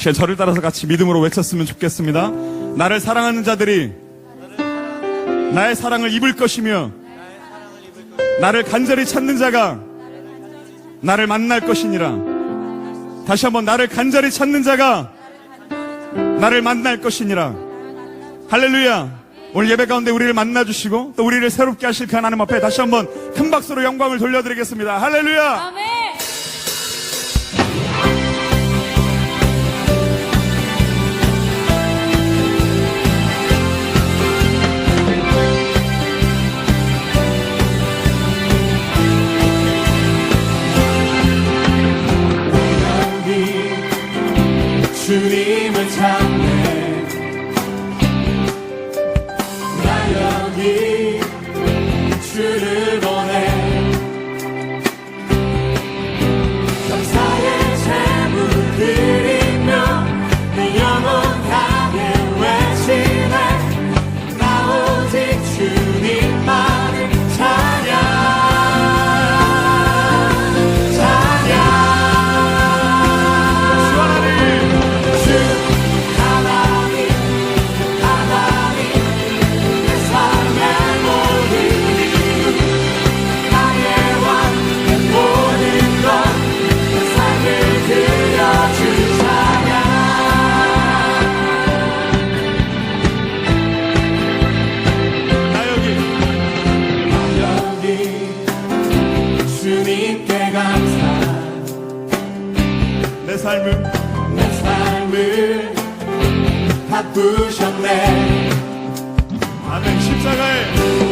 제 저를 따라서 같이 믿음으로 외쳤으면 좋겠습니다. 나를 사랑하는 자들이 나의 사랑을 입을 것이며 나를 간절히 찾는 자가 나를 만날 것이니라. 다시 한번 나를 간절히 찾는 자가 나를 만날 것이니라. 할렐루야. 오늘 예배 가운데 우리를 만나 주시고 또 우리를 새롭게 하실 그 하나님 앞에 다시 한번 큰 박수로 영광을 돌려드리겠습니다. 할렐루야. 아멘. 주님을 찾네 나 여기 삶을 내 삶을 바꾸셨네. 아멘 십자가에